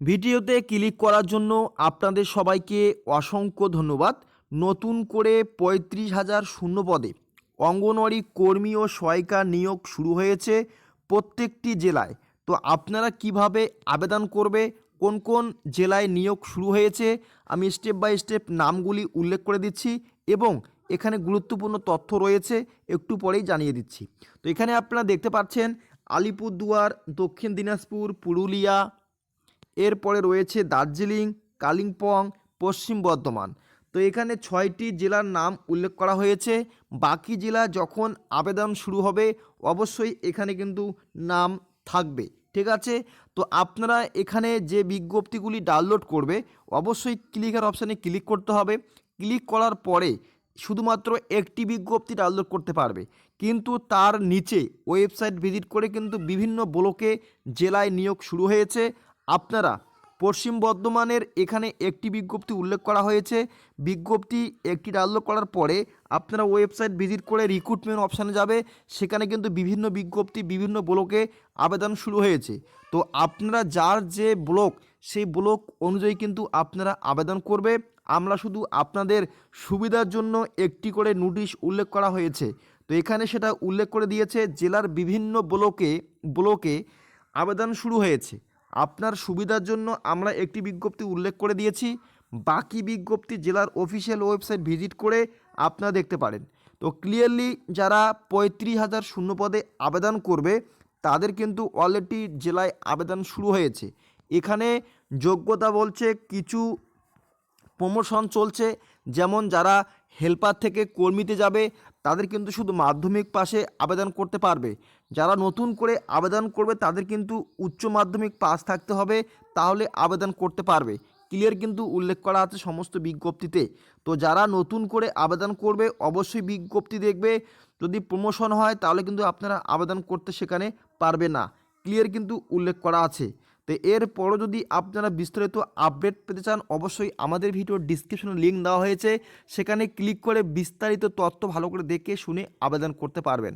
ভিডিওতে ক্লিক করার জন্য আপনাদের সবাইকে অসংখ্য ধন্যবাদ। নতুন করে পঁয়ত্রিশ হাজার শূন্য পদে অঙ্গনওয়াড়ি কর্মী ও সহায়িকা নিয়োগ শুরু হয়েছে প্রত্যেকটি জেলায়। তো আপনারা কীভাবে আবেদন করবে, কোন কোন জেলায় নিয়োগ শুরু হয়েছে, আমি স্টেপ বাই স্টেপ নামগুলি উল্লেখ করে দিচ্ছি এবং এখানে গুরুত্বপূর্ণ তথ্য রয়েছে, একটু পরেই জানিয়ে দিচ্ছি। তো এখানে আপনারা দেখতে পাচ্ছেন, আলিপুরদুয়ার, দক্ষিণ দিনাজপুর, পুরুলিয়া এরপরে রয়েছে দার্জিলিং, কালিম্পং, পশ্চিম বর্ধমান। তো এখানে ছয়টি জেলার নাম উল্লেখ করা হয়েছে। বাকি জেলা যখন আবেদন শুরু হবে, অবশ্যই এখানে কিন্তু নাম থাকবে। ঠিক আছে? তো আপনারা এখানে যে বিজ্ঞপ্তিগুলি ডাউনলোড করবে, অবশ্যই ক্লিকের অপশানে ক্লিক করতে হবে। ক্লিক করার পরে শুধুমাত্র একটি বিজ্ঞপ্তি ডাউনলোড করতে পারবে। কিন্তু তার নিচে ওয়েবসাইট ভিজিট করে কিন্তু বিভিন্ন ব্লকে জেলায় নিয়োগ শুরু হয়েছে। আপনারা পশ্চিম বর্ধমানের এখানে একটি বিজ্ঞপ্তি উল্লেখ করা হয়েছে। বিজ্ঞপ্তি একটি ডাউনলোড করার পরে আপনারা ওয়েবসাইট ভিজিট করে রিক্রুটমেন্ট অপশানে যাবে। সেখানে কিন্তু বিভিন্ন বিজ্ঞপ্তি, বিভিন্ন ব্লকে আবেদন শুরু হয়েছে। তো আপনারা যার যে ব্লক, সেই ব্লক অনুযায়ী কিন্তু আপনারা আবেদন করবে। আমরা শুধু আপনাদের সুবিধার জন্য একটি করে নোটিশ উল্লেখ করা হয়েছে। তো এখানে সেটা উল্লেখ করে দিয়েছে, জেলার বিভিন্ন ব্লকে ব্লকে আবেদন শুরু হয়েছে। আপনার সুবিধার জন্য আমরা একটি বিজ্ঞপ্তি উল্লেখ করে দিয়েছি। বাকি বিজ্ঞপ্তি জেলার অফিসিয়াল ওয়েবসাইট ভিজিট করে আপনারা দেখতে পারেন। তো ক্লিয়ারলি যারা পঁয়ত্রিশ হাজার শূন্য পদে আবেদন করবে, তাদের কিন্তু অলরেডি জেলায় আবেদন শুরু হয়েছে। এখানে যোগ্যতা বলছে কিছু প্রমোশন চলছে, যেমন যারা হেল্পার থেকে কর্মীতে যাবে, তাদের কিন্তু শুধু মাধ্যমিক পাশে আবেদন করতে পারবে। যারা নতুন করে আবেদন করবে, তাদের কিন্তু উচ্চ মাধ্যমিক পাস থাকতে হবে, তাহলে আবেদন করতে পারবে। ক্লিয়ার কিন্তু উল্লেখ করা আছে সমস্ত বিজ্ঞপ্তিতে। তো যারা নতুন করে আবেদন করবে, অবশ্যই বিজ্ঞপ্তি দেখবে। যদি প্রমোশন হয়, তাহলে কিন্তু আপনারা আবেদন করতে সেখানে পারবে না। ক্লিয়ার কিন্তু উল্লেখ করা আছে। তো এরপরও যদি আপনারা বিস্তারিত আপডেট পেতে চান, অবশ্যই আমাদের ভিডিও ডিসক্রিপশনে লিঙ্ক দেওয়া হয়েছে। সেখানে ক্লিক করে বিস্তারিত তথ্য ভালো করে দেখে শুনে আবেদন করতে পারবেন।